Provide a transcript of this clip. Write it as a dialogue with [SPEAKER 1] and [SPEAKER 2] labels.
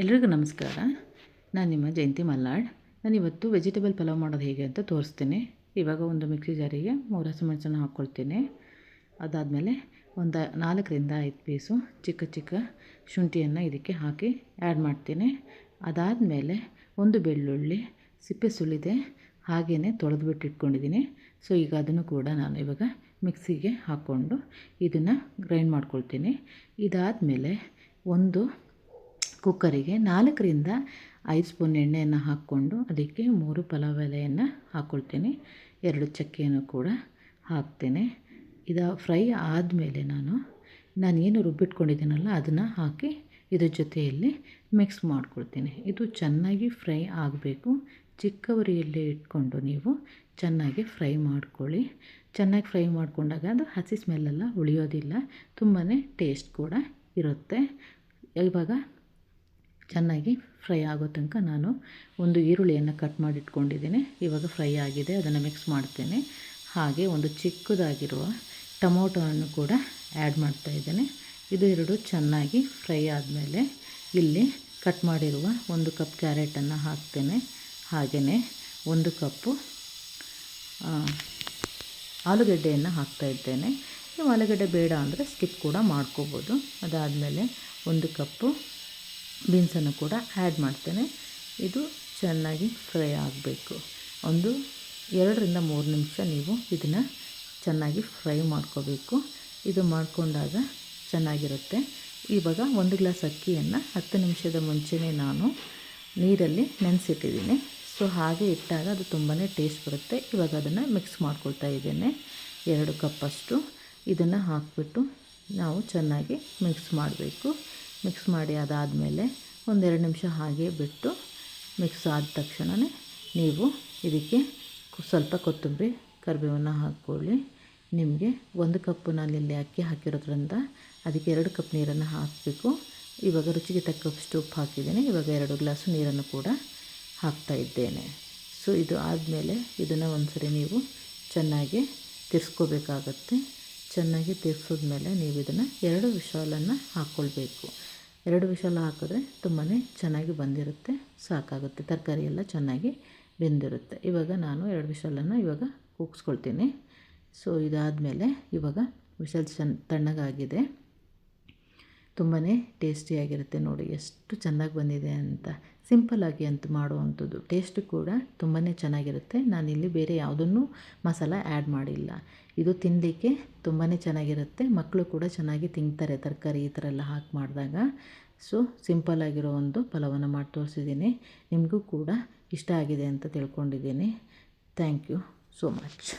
[SPEAKER 1] ಎಲ್ರಿಗೂ ನಮಸ್ಕಾರ. ನಾನು ನಿಮ್ಮ ಜಯಂತಿ ಮಲ್ನಾಡ್. ನಾನು ಇವತ್ತು ವೆಜಿಟೇಬಲ್ ಪಲಾವ್ ಮಾಡೋದು ಹೇಗೆ ಅಂತ ತೋರಿಸ್ತೀನಿ. ಇವಾಗ ಒಂದು ಮಿಕ್ಸಿ ಜಾರಿಗೆ ಮೂರು ಹಸಿಮೆಣಸನ್ನು ಹಾಕ್ಕೊಳ್ತೀನಿ ಅದಾದಮೇಲೆ ಒಂದು ನಾಲ್ಕರಿಂದ ಐದು ಪೀಸು ಚಿಕ್ಕ ಚಿಕ್ಕ ಶುಂಠಿಯನ್ನು ಇದಕ್ಕೆ ಹಾಕಿ ಆ್ಯಡ್ ಮಾಡ್ತೀನಿ. ಅದಾದಮೇಲೆ ಒಂದು ಬೆಳ್ಳುಳ್ಳಿ ಸಿಪ್ಪೆ ಸುಳಿದೆ ಹಾಗೆಯೇ ತೊಳೆದ್ಬಿಟ್ಟು ಇಟ್ಕೊಂಡಿದ್ದೀನಿ ಸೊ ಈಗ ಅದನ್ನು ಕೂಡ ನಾನು ಇವಾಗ ಮಿಕ್ಸಿಗೆ ಹಾಕ್ಕೊಂಡು ಇದನ್ನು ಗ್ರೈಂಡ್ ಮಾಡ್ಕೊಳ್ತೀನಿ. ಇದಾದಮೇಲೆ ಒಂದು ಕುಕ್ಕರಿಗೆ ನಾಲ್ಕರಿಂದ ಐದು ಸ್ಪೂನ್ ಎಣ್ಣೆಯನ್ನು ಹಾಕ್ಕೊಂಡು ಅದಕ್ಕೆ ಮೂರು ಪಲಾವ್ ಎಲೆಯನ್ನು ಹಾಕ್ಕೊಳ್ತೀನಿ ಎರಡು ಚಕ್ಕೆಯನ್ನು ಕೂಡ ಹಾಕ್ತೇನೆ. ಇದು ಫ್ರೈ ಆದಮೇಲೆ ನಾನು ನಾನೇನು ರುಬ್ಬಿಟ್ಕೊಂಡಿದ್ದೀನಲ್ಲ ಅದನ್ನು ಹಾಕಿ ಇದ್ರ ಜೊತೆಯಲ್ಲಿ ಮಿಕ್ಸ್ ಮಾಡ್ಕೊಳ್ತೀನಿ. ಇದು ಚೆನ್ನಾಗಿ ಫ್ರೈ ಆಗಬೇಕು. ಚಿಕ್ಕವರಿಯಲ್ಲೇ ಇಟ್ಕೊಂಡು ನೀವು ಚೆನ್ನಾಗಿ ಫ್ರೈ ಮಾಡ್ಕೊಳ್ಳಿ. ಚೆನ್ನಾಗಿ ಫ್ರೈ ಮಾಡಿಕೊಂಡಾಗ ಅದು ಹಸಿ ಸ್ಮೆಲ್ಲೆಲ್ಲ ಉಳಿಯೋದಿಲ್ಲ. ತುಂಬಾ ಟೇಸ್ಟ್ ಕೂಡ ಇರುತ್ತೆ. ಇವಾಗ ಚೆನ್ನಾಗಿ ಫ್ರೈ ಆಗೋ ತನಕ ನಾನು ಒಂದು ಈರುಳ್ಳಿಯನ್ನು ಕಟ್ ಮಾಡಿಟ್ಕೊಂಡಿದ್ದೀನಿ. ಇವಾಗ ಫ್ರೈ ಆಗಿದೆ, ಅದನ್ನು ಮಿಕ್ಸ್ ಮಾಡ್ತೇನೆ. ಹಾಗೆ ಒಂದು ಚಿಕ್ಕದಾಗಿರುವ ಟೊಮೊಟೊವನ್ನು ಕೂಡ ಆ್ಯಡ್ ಮಾಡ್ತಾ ಇದ್ದೇನೆ. ಇದು ಎರಡು ಚೆನ್ನಾಗಿ ಫ್ರೈ ಆದಮೇಲೆ ಇಲ್ಲಿ ಕಟ್ ಮಾಡಿರುವ ಒಂದು ಕಪ್ ಕ್ಯಾರೆಟನ್ನು ಹಾಕ್ತೇನೆ. ಹಾಗೆಯೇ ಒಂದು ಕಪ್ಪು ಆಲೂಗಡ್ಡೆಯನ್ನು ಹಾಕ್ತಾ ಇದ್ದೇನೆ. ನೀವು ಆಲೂಗಡ್ಡೆ ಬೇಡ ಅಂದರೆ ಸ್ಕಿಪ್ ಕೂಡ ಮಾಡ್ಕೋಬೋದು. ಅದಾದಮೇಲೆ ಒಂದು ಕಪ್ಪು ಬೀನ್ಸನ್ನು ಕೂಡ ಆ್ಯಡ್ ಮಾಡ್ತೇನೆ. ಇದು ಚೆನ್ನಾಗಿ ಫ್ರೈ ಆಗಬೇಕು. ಒಂದು ಎರಡರಿಂದ ಮೂರು ನಿಮಿಷ ನೀವು ಇದನ್ನು ಚೆನ್ನಾಗಿ ಫ್ರೈ ಮಾಡ್ಕೋಬೇಕು. ಇದು ಮಾಡಿಕೊಂಡಾಗ ಚೆನ್ನಾಗಿರುತ್ತೆ. ಇವಾಗ ಒಂದು ಗ್ಲಾಸ್ ಅಕ್ಕಿಯನ್ನು ಹತ್ತು ನಿಮಿಷದ ಮುಂಚೆನೇ ನಾನು ನೀರಲ್ಲಿ ನೆನೆಸಿಟ್ಟಿದ್ದೀನಿ. ಸೊ ಹಾಗೆ ಇಟ್ಟಾಗ ಅದು ತುಂಬಾ ಟೇಸ್ಟ್ ಬರುತ್ತೆ. ಇವಾಗ ಅದನ್ನು ಮಿಕ್ಸ್ ಮಾಡ್ಕೊಳ್ತಾ ಇದ್ದೇನೆ. ಎರಡು ಕಪ್ಪಷ್ಟು. ಇದನ್ನು ಹಾಕಿಬಿಟ್ಟು ನಾವು ಚೆನ್ನಾಗಿ ಮಿಕ್ಸ್ ಮಾಡಬೇಕು. ಮಿಕ್ಸ್ ಮಾಡಿ ಅದಾದಮೇಲೆ ಒಂದೆರಡು ನಿಮಿಷ ಹಾಗೆ ಬಿಟ್ಟು ಮಿಕ್ಸ್ ಆದ ತಕ್ಷಣವೇ ನೀವು ಇದಕ್ಕೆ ಸ್ವಲ್ಪ ಕೊತ್ತಂಬರಿ ಕರಿಬೇವನ್ನು ಹಾಕ್ಕೊಳ್ಳಿ. ನಿಮಗೆ ಒಂದು ಕಪ್ಪು ಇಲ್ಲಿ ಅಕ್ಕಿ ಹಾಕಿರೋದ್ರಿಂದ ಅದಕ್ಕೆ ಎರಡು ಕಪ್ ನೀರನ್ನು ಹಾಕಬೇಕು. ಇವಾಗ ರುಚಿಗೆ ತಕ್ಕಷ್ಟು ಉಪ್ಪು ಹಾಕಿದ್ದೀನಿ. ಇವಾಗ ಎರಡು ಗ್ಲಾಸು ನೀರನ್ನು ಕೂಡ ಹಾಕ್ತಾ ಇದ್ದೇನೆ. ಸೊ ಇದು ಆದಮೇಲೆ ಇದನ್ನು ಒಂದು ಸರಿ ನೀವು ಚೆನ್ನಾಗಿ ತಿರ್ಸ್ಕೋಬೇಕಾಗತ್ತೆ. ಚೆನ್ನಾಗಿ ತಿರ್ಸಿದ್ಮೇಲೆ ನೀವು ಇದನ್ನು ಎರಡು ವಿಶಾಲನ್ನು ಹಾಕ್ಕೊಳ್ಬೇಕು ಎರಡು ವಿಶಾಲ ಹಾಕಿದ್ರೆ ತುಂಬಾ ಚೆನ್ನಾಗಿ ಬಂದಿರುತ್ತೆ, ಸಾಕಾಗುತ್ತೆ. ತರಕಾರಿ ಎಲ್ಲ ಚೆನ್ನಾಗಿ ಬೆಂದಿರುತ್ತೆ. ಇವಾಗ ನಾನು ಎರಡು ವಿಶಾಲನ್ನು ಇವಾಗ ಕೂಗಿಸ್ಕೊಳ್ತೀನಿ. ಸೊ ಇದಾದಮೇಲೆ ಇವಾಗ ವಿಶಲ್ ಚೆನ್ನ ತಣ್ಣಗಾಗಿದೆ. ತುಂಬಾ ಟೇಸ್ಟಿಯಾಗಿರುತ್ತೆ ನೋಡಿ, ಎಷ್ಟು ಚೆನ್ನಾಗಿ ಬಂದಿದೆ ಅಂತ. ಸಿಂಪಲ್ಲಾಗಿ ಅಂತ ಮಾಡುವಂಥದ್ದು. ಟೇಸ್ಟ್ ಕೂಡ ತುಂಬಾ ಚೆನ್ನಾಗಿರುತ್ತೆ. ನಾನಿಲ್ಲಿ ಬೇರೆ ಯಾವುದನ್ನು ಮಸಾಲ ಆ್ಯಡ್ ಮಾಡಿಲ್ಲ. ಇದು ತಿನ್ನಲಿಕ್ಕೆ ತುಂಬಾ ಚೆನ್ನಾಗಿರುತ್ತೆ. ಮಕ್ಕಳು ಕೂಡ ಚೆನ್ನಾಗಿ ತಿಂತಾರೆ ತರಕಾರಿ ಈ ಥರ ಎಲ್ಲ ಹಾಕಿ ಮಾಡಿದಾಗ. ಸೊ ಸಿಂಪಲ್ಲಾಗಿರೋ ಒಂದು ಪಲಾವನ್ನು ಮಾಡಿ ತೋರಿಸಿದ್ದೀನಿ. ನಿಮಗೂ ಕೂಡ ಇಷ್ಟ ಆಗಿದೆ ಅಂತ ತಿಳ್ಕೊಂಡಿದ್ದೀನಿ. Thank you so much